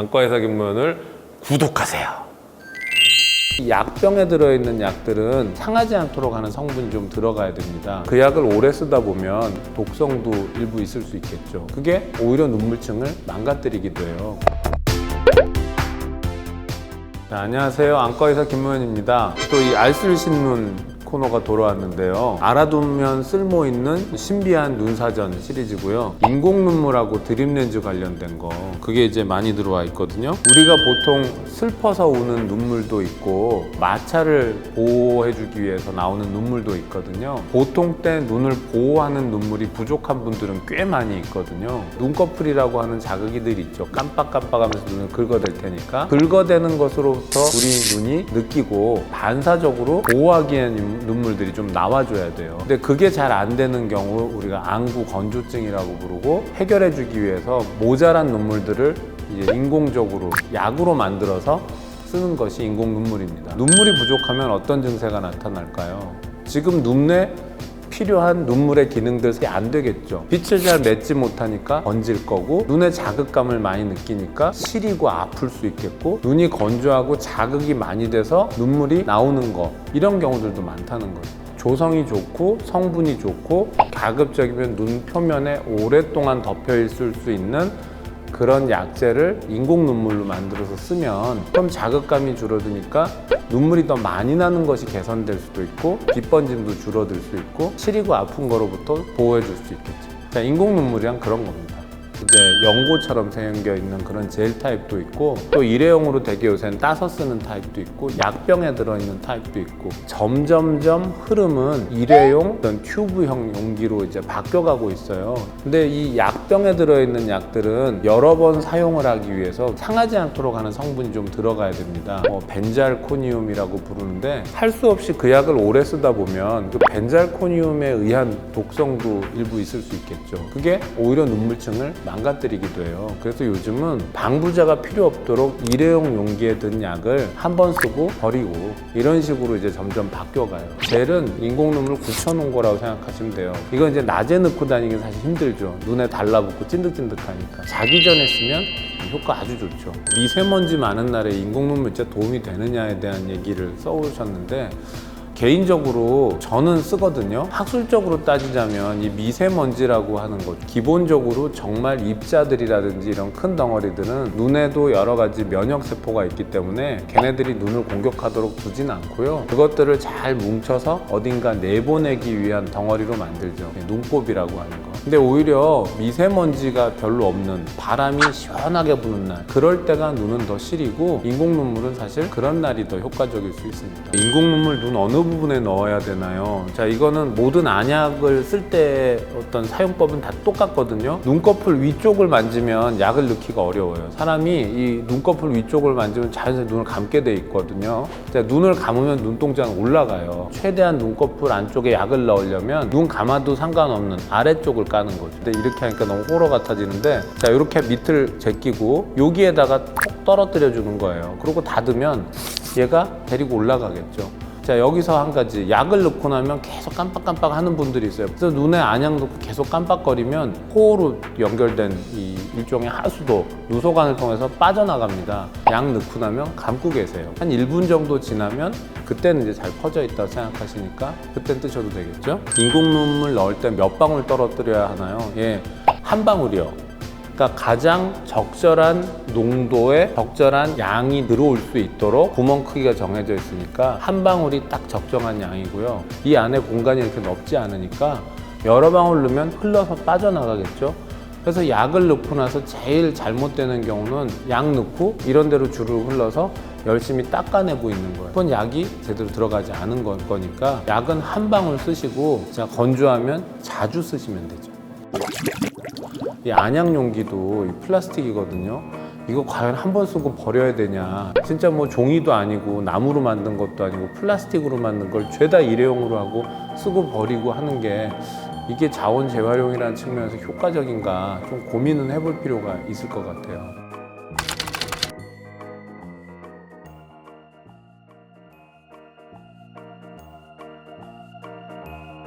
안과의사 김문을 구독하세요. 이 약병에 들어있는 약들은 상하지 않도록 하는 성분이 좀 들어가야 됩니다. 그 약을 오래 쓰다 보면 독성도 일부 있을 수 있겠죠. 그게 오히려 눈물층을 망가뜨리기도 해요. 자, 안녕하세요. 안과의사 김모현입니다. 또 이 알쓸 신문 코너가 돌아왔는데요. 알아두면 쓸모 있는 신비한 눈사전 시리즈고요. 인공 눈물하고 드림 렌즈 관련된 거 그게 이제 많이 들어와 있거든요. 우리가 보통 슬퍼서 우는 눈물도 있고 마찰을 보호해주기 위해서 나오는 눈물도 있거든요. 보통 때 눈을 보호하는 눈물이 부족한 분들은 꽤 많이 있거든요. 눈꺼풀이라고 하는 자극이들이 있죠. 깜빡깜빡하면서 눈을 긁어댈 테니까 긁어대는 것으로부터 우리 눈이 느끼고 반사적으로 보호하기엔 눈물들이 좀 나와줘야 돼요. 근데 그게 잘 안 되는 경우 우리가 안구 건조증이라고 부르고 해결해주기 위해서 모자란 눈물들을 이제 인공적으로 약으로 만들어서 쓰는 것이 인공 눈물입니다. 눈물이 부족하면 어떤 증세가 나타날까요? 지금 눈에 필요한 눈물의 기능들이 안 되겠죠. 빛을 잘 맺지 못하니까 번질 거고 눈에 자극감을 많이 느끼니까 시리고 아플 수 있겠고 눈이 건조하고 자극이 많이 돼서 눈물이 나오는 거 이런 경우들도 많다는 거죠. 조성이 좋고 성분이 좋고 가급적이면 눈 표면에 오랫동안 덮여 있을 수 있는 그런 약재를 인공 눈물로 만들어서 쓰면 좀 자극감이 줄어드니까 눈물이 더 많이 나는 것이 개선될 수도 있고 빗번짐도 줄어들 수 있고 시리고 아픈 거로부터 보호해 줄 수 있겠죠. 자, 인공 눈물이란 그런 겁니다. 이제 연고처럼 생겨 있는 그런 젤 타입도 있고 또 일회용으로 되게 요새는 따서 쓰는 타입도 있고 약병에 들어있는 타입도 있고 점점점 흐름은 일회용 어떤 튜브형 용기로 이제 바뀌어가고 있어요. 근데 이 약병에 들어있는 약들은 여러 번 사용을 하기 위해서 상하지 않도록 하는 성분이 좀 들어가야 됩니다. 뭐 벤잘코니움이라고 부르는데 할 수 없이 그 약을 오래 쓰다 보면 그 벤잘코니움에 의한 독성도 일부 있을 수 있겠죠. 그게 오히려 눈물층을 망가뜨리기도 해요. 그래서 요즘은 방부제가 필요 없도록 일회용 용기에 든 약을 한 번 쓰고 버리고 이런 식으로 이제 점점 바뀌어가요. 젤은 인공 눈물 굳혀놓은 거라고 생각하시면 돼요. 이건 이제 낮에 넣고 다니기 사실 힘들죠. 눈에 달라붙고 찐득찐득하니까. 자기 전에 쓰면 효과 아주 좋죠. 미세먼지 많은 날에 인공 눈물 진짜 도움이 되느냐에 대한 얘기를 써오셨는데 개인적으로 저는 쓰거든요. 학술적으로 따지자면 이 미세먼지라고 하는 것 기본적으로 정말 입자들이라든지 이런 큰 덩어리들은 눈에도 여러 가지 면역 세포가 있기 때문에 걔네들이 눈을 공격하도록 두진 않고요. 그것들을 잘 뭉쳐서 어딘가 내보내기 위한 덩어리로 만들죠. 눈곱이라고 하는 거. 근데 오히려 미세먼지가 별로 없는 바람이 시원하게 부는 날 그럴 때가 눈은 더 시리고 인공 눈물은 사실 그런 날이 더 효과적일 수 있습니다. 인공 눈물 눈 어느 부분에 넣어야 되나요? 자 이거는 모든 안약을 쓸 때 어떤 사용법은 다 똑같거든요. 눈꺼풀 위쪽을 만지면 약을 넣기가 어려워요. 사람이 이 눈꺼풀 위쪽을 만지면 자연스레 눈을 감게 돼 있거든요. 자, 눈을 감으면 눈동자는 올라가요. 최대한 눈꺼풀 안쪽에 약을 넣으려면 눈 감아도 상관없는 아래쪽을 까는 거죠. 근데 이렇게 하니까 너무 호러 같아지는데 자 이렇게 밑을 제끼고 여기에다가 톡 떨어뜨려 주는 거예요. 그리고 닫으면 얘가 데리고 올라가겠죠. 자 여기서 한 가지 약을 넣고 나면 계속 깜빡깜빡 하는 분들이 있어요. 그래서 눈에 안약 넣고 계속 깜빡거리면 코로 연결된 이 일종의 하수도 누소관을 통해서 빠져나갑니다. 약 넣고 나면 감고 계세요. 한 1분 정도 지나면 그때는 이제 잘 퍼져 있다고 생각하시니까 그때 뜨셔도 되겠죠. 인공 눈물 넣을 때 몇 방울 떨어뜨려야 하나요? 예, 한 방울이요. 그러니까 가장 적절한 농도의 적절한 양이 들어올 수 있도록 구멍 크기가 정해져 있으니까 한 방울이 딱 적정한 양이고요. 이 안에 공간이 이렇게 넓지 않으니까 여러 방울 넣으면 흘러서 빠져나가겠죠. 그래서 약을 넣고 나서 제일 잘못되는 경우는 약 넣고 이런 데로 줄을 흘러서 열심히 닦아내고 있는 거예요. 그건 약이 제대로 들어가지 않은 거- 거니까 약은 한 방울 쓰시고 자 건조하면 자주 쓰시면 되죠. 이 안약 용기도 이 플라스틱이거든요. 이거 과연 한 번 쓰고 버려야 되냐? 진짜 뭐 종이도 아니고 나무로 만든 것도 아니고 플라스틱으로 만든 걸 죄다 일회용으로 하고 쓰고 버리고 하는 게 이게 자원 재활용이라는 측면에서 효과적인가 좀 고민은 해볼 필요가 있을 것 같아요.